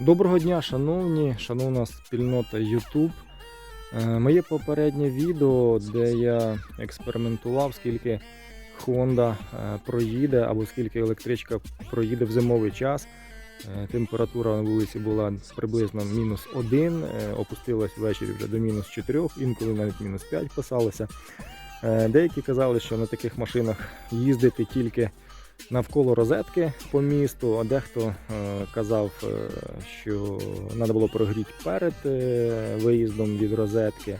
Доброго дня, шановні, шановна спільнота YouTube. Е, Моє попереднє відео, де я експериментував, скільки Honda е, проїде або скільки електричка проїде в зимовий час. Е, Температура на вулиці була приблизно мінус 1, опустилась ввечері вже до мінус 4, інколи навіть мінус 5 писалося. Деякі казали, що на таких машинах їздити тільки навколо розетки по місту, а дехто е, казав, е, що треба було прогріти перед е, виїздом від розетки.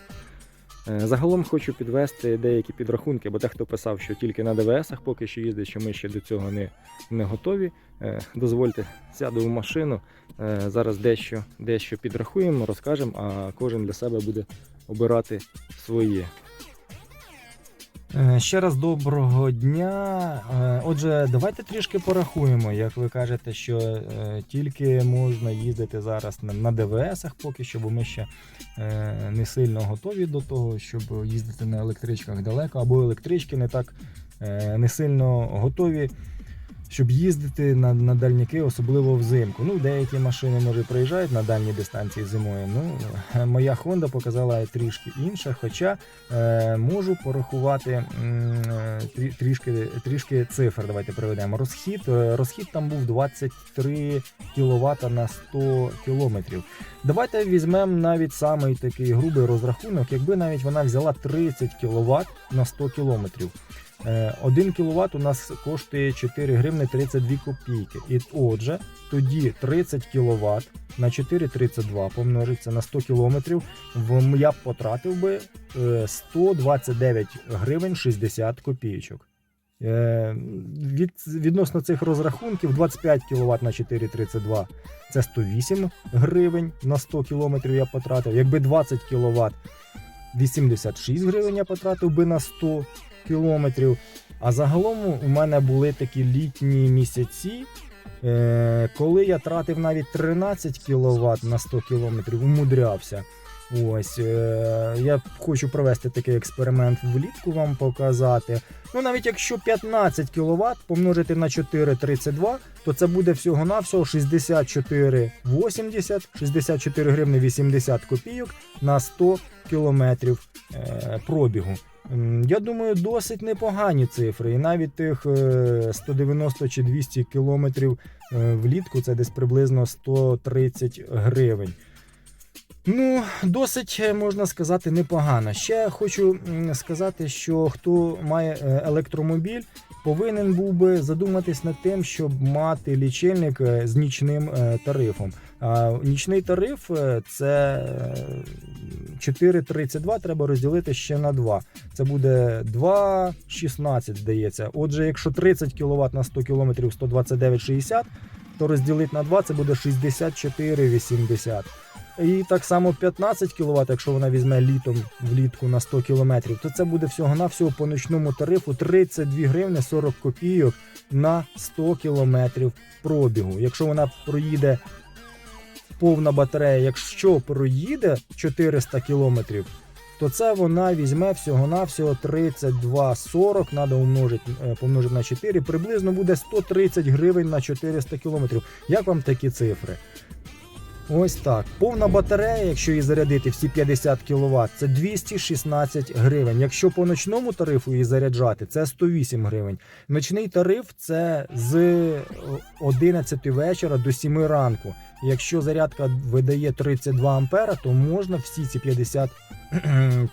Загалом хочу підвести деякі підрахунки, бо дехто писав, що тільки на ДВСах поки що їздить, що ми ще до цього не, не готові. Дозвольте, сяду в машину. Зараз дещо, дещо підрахуємо, розкажемо, а кожен для себе буде обирати своє. Е, Ще раз доброго дня. Е, Отже, давайте трішки порахуємо. Як ви кажете, що е, тільки можна їздити зараз на, ДВСах поки що, бо ми ще не сильно готові до того, щоб їздити на електричках далеко, або електрички не так не сильно готові. Щоб їздити на, на дальніки, особливо взимку. Ну, деякі машини може приїжджають на дальні дистанції зимою. Ну, моя Honda показала трішки інше, хоча е, можу порахувати е, трі- трішки, трішки цифр. Давайте приведемо. Розхід, е, розхід там був 23 кВт на 100 км. Давайте візьмемо навіть самий такий грубий розрахунок, якби навіть вона взяла 30 кВт на 100 км. 1 кВт у нас коштує 4 гривни 32 копійки. І отже, тоді 30 кВт на 4,32 помножиться на 100 км, я б потратив би е, 129 гривень 60 копійочок. Е, Від, відносно цих розрахунків 25 кВт на 4,32 це 108 гривень на 100 км я потратив. Якби 20 кВт 86 гривень я потратив би на 100 кілометрів. А загалом у мене були такі літні місяці, е, коли я тратив навіть 13 кВт на 100 км, умудрявся. Ось, е, я хочу провести такий експеримент влітку вам показати. Ну, навіть якщо 15 кВт помножити на 4,32, то це буде всього-навсього 64,80, 64 гривни 80 копійок на 100 кілометрів е, пробігу. Я думаю, досить непогані цифри. І навіть тих е, 190 чи 200 кілометрів е, влітку це десь приблизно 130 гривень. Ну, досить е, можна сказати непогано. Ще хочу сказати, що хто має е, електромобіль, повинен був би задуматись над тим, щоб мати лічильник е, з нічним е, тарифом. А нічний тариф е, це е, 4,32 треба розділити ще на 2. Це буде 2,16, здається. Отже, якщо 30 кВт на 100 км 129,60, то розділити на 2 це буде 64,80. І так само 15 кВт, якщо вона візьме літом влітку на 100 км, то це буде всього-навсього по ночному тарифу 32 гривни 40 копійок на 100 км пробігу. Якщо вона проїде повна батарея, якщо проїде 400 км, то це вона візьме всього-навсього 32,40, треба умножити, е, помножити на 4, приблизно буде 130 гривень на 400 км. Як вам такі цифри? Ось так. Повна батарея, якщо її зарядити всі 50 кВт, це 216 гривень. Якщо по ночному тарифу її заряджати, це 108 гривень. Ночний тариф це з 11 вечора до 7 ранку. Якщо зарядка видає 32 ампера, то можна всі ці 50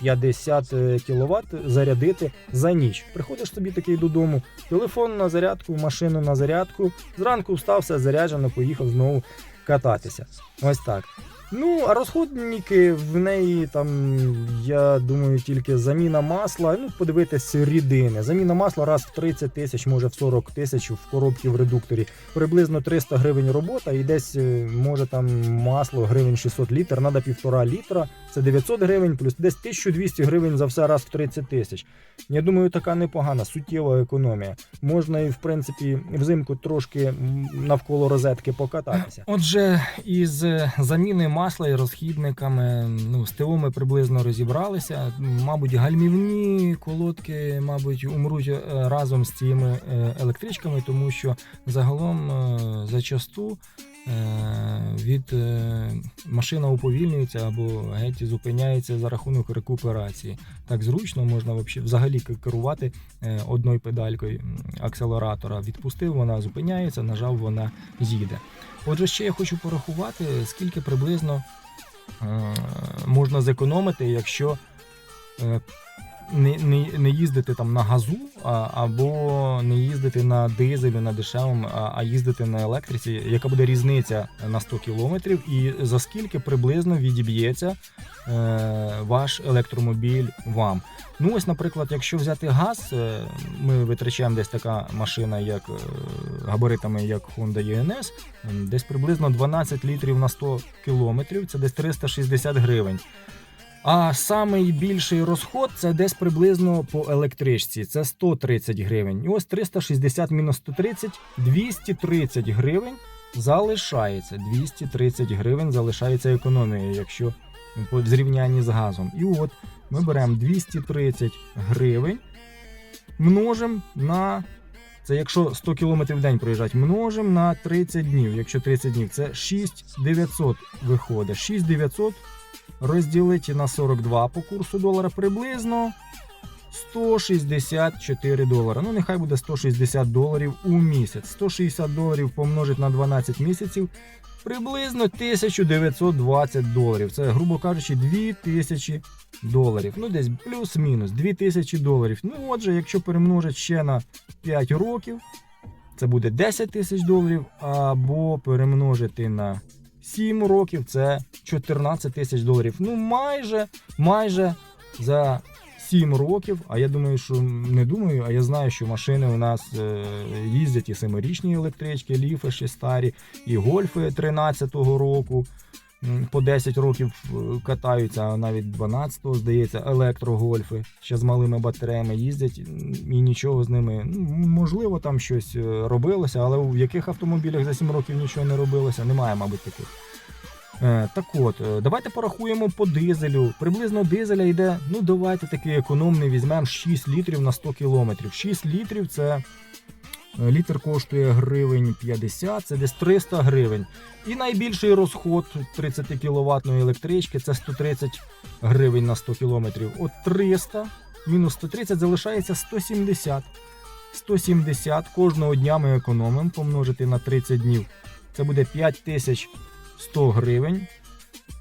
50 кВт зарядити за ніч. Приходиш собі такий додому, телефон на зарядку, машину на зарядку. Зранку встав, все заряджено, поїхав знову кататися. Ось так. Ну, а розходники в неї там, я думаю, тільки заміна масла. Ну, подивитись рідини. Заміна масла раз в 30 тисяч, може в 40 тисяч в коробці в редукторі. Приблизно 300 гривень робота, і десь е, може там масло гривень 600 літр, треба півтора літра. Це 900 гривень, плюс десь 1200 гривень за все раз в 30 тисяч. Я думаю, така непогана, суттєва економія. Можна і в принципі взимку трошки навколо розетки покататися. Отже, із е, заміни масла і розхідниками, ну, з ТО ми приблизно розібралися. Мабуть, гальмівні колодки, мабуть, умруть е, разом з цими е, електричками, тому що загалом е, зачасту від е, машина уповільнюється або геть зупиняється за рахунок рекуперації. Так зручно можна взагалі керувати е, одною педалькою акселератора. Відпустив, вона зупиняється, нажав, вона їде. Отже, ще я хочу порахувати, скільки приблизно е, можна зекономити, якщо е, не, не, не їздити там на газу, а, або не їздити на дизелю, на дешевому, а, а їздити на електриці, яка буде різниця на 100 кілометрів, і за скільки приблизно відіб'ється е, ваш електромобіль вам. Ну ось, наприклад, якщо взяти газ, е, ми витрачаємо десь така машина, як е, габаритами, як Honda UNS, м, десь приблизно 12 літрів на 100 кілометрів, це десь 360 гривень. А самий більший розход це десь приблизно по електричці. Це 130 гривень. І ось 360 мінус 130, 230 гривень залишається. 230 гривень залишається економією, якщо по зрівнянні з газом. І от ми беремо 230 гривень, множимо на. Це якщо 100 км в день проїжджати, множимо на 30 днів. Якщо 30 днів, це 6900 виходить. 6900 розділити на 42 по курсу долара приблизно 164 долара. Ну, нехай буде 160 доларів у місяць. 160 доларів помножить на 12 місяців. Приблизно 1920 доларів. Це, грубо кажучи, 2000 доларів. Ну, десь плюс-мінус 2000 доларів. Ну, отже, якщо перемножити ще на 5 років, це буде 10 тисяч доларів, або перемножити на 7 років це 14 тисяч доларів. Ну, майже, майже за 7 років. А я думаю, що не думаю, а я знаю, що машини у нас е, їздять і семирічні електрички, ліфи ще старі, і гольфи 13-го року. По 10 років е, катаються, а навіть 12-го, здається, електрогольфи ще з малими батареями їздять і нічого з ними. Ну, можливо, там щось е, робилося, але в яких автомобілях за 7 років нічого не робилося, немає, мабуть, таких. Е, так от, давайте порахуємо по дизелю. Приблизно дизеля йде, ну давайте такий економний візьмемо 6 літрів на 100 кілометрів. 6 літрів це літр коштує гривень 50, це десь 300 гривень. І найбільший розход 30 кіловатної електрички це 130 гривень на 100 кілометрів. От 300 мінус 130 залишається 170. 170 кожного дня ми економимо помножити на 30 днів. Це буде 5100 гривень.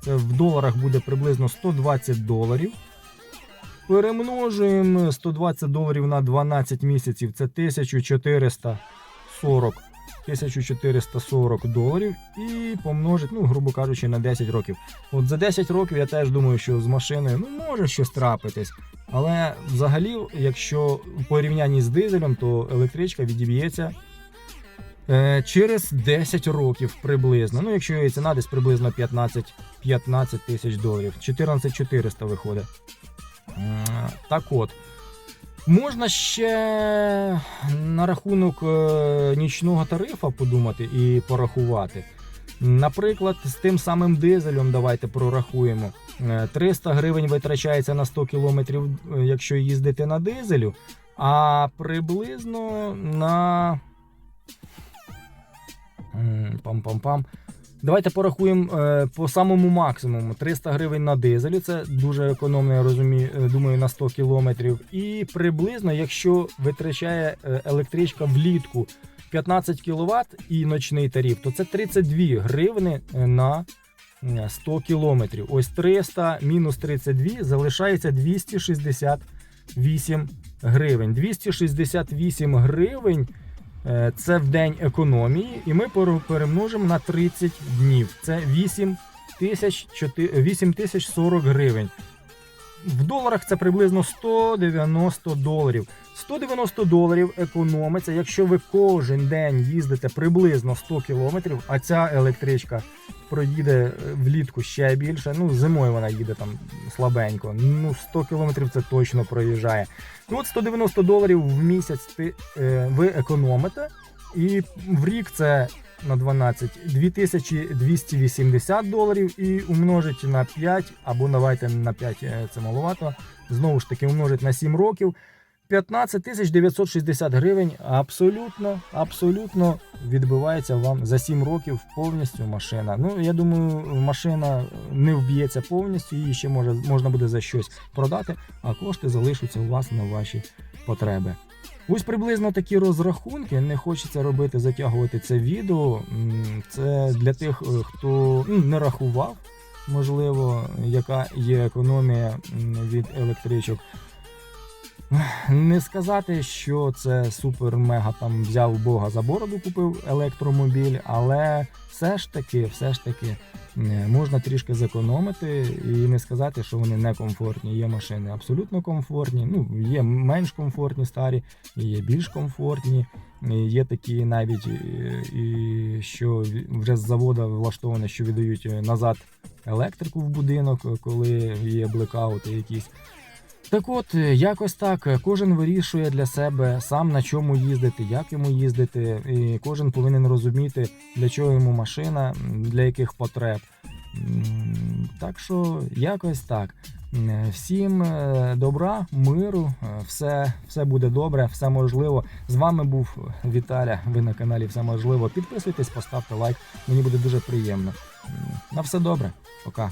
Це в доларах буде приблизно 120 доларів. Перемножуємо 120 доларів на 12 місяців. Це 1440 1440 доларів і помножить, ну, грубо кажучи, на 10 років. От за 10 років я теж думаю, що з машиною ну, може щось трапитись. Але взагалі, якщо в порівнянні з дизелем, то електричка відіб'ється е, через 10 років приблизно. Ну, якщо її ціна десь приблизно 15 15 тисяч доларів. 14 400 виходить. Так от. Можна ще на рахунок е, нічного тарифа подумати і порахувати. Наприклад, з тим самим дизелем давайте прорахуємо. Е, 300 гривень витрачається на 100 кілометрів, е, якщо їздити на дизелю, а приблизно на пам-пам-пам. Давайте порахуємо е, по самому максимуму 300 гривень на дизелі. Це дуже економно, я розумію, е, думаю, на 100 кілометрів. І приблизно, якщо витрачає е, електричка влітку 15 кВт і ночний тариф, то це 32 гривни на е, 100 кілометрів. Ось 300 мінус 32 залишається 268 гривень. 268 гривень. Е, Це в день економії, і ми пере- перемножимо на 30 днів. Це 8 тисяч 4 8 тисяч 40 гривень. В доларах це приблизно 190 доларів. 190 доларів економиться, якщо ви кожен день їздите приблизно 100 кілометрів, а ця електричка проїде е, влітку ще більше. Ну, зимою вона їде там слабенько. Ну, 100 кілометрів це точно проїжджає. Ну от 190 доларів в місяць ти, е, ви економите, і в рік це на 12 2280 доларів і умножить на 5, або давайте на 5 е, це маловато. Знову ж таки, умножить на 7 років. 15 960 гривень абсолютно, абсолютно відбивається вам за 7 років повністю машина. Ну, я думаю, машина не вб'ється повністю, її ще може, можна буде за щось продати, а кошти залишаться у вас на ваші потреби. Ось приблизно такі розрахунки. Не хочеться робити, затягувати це відео. Це для тих, е, хто ну, не рахував, можливо, яка є економія від електричок. Не сказати, що це супер-мега там взяв Бога за бороду, купив електромобіль, але все ж таки, все ж таки можна трішки зекономити і не сказати, що вони не комфортні. Є машини абсолютно комфортні. Ну, є менш комфортні старі, є більш комфортні. Є такі навіть, е, і що вже з заводу влаштовано, що віддають назад електрику в будинок, коли є блекаути якісь. Так от, е, якось так, е, кожен вирішує для себе сам на чому їздити, як йому їздити, і кожен повинен розуміти, для чого йому машина, для яких потреб. Так що якось так. Всім е, добра, миру, все, все буде добре, все можливо. З вами був Віталя. Ви на каналі Все можливо. Підписуйтесь, поставте лайк. Мені буде дуже приємно. На все добре. Пока.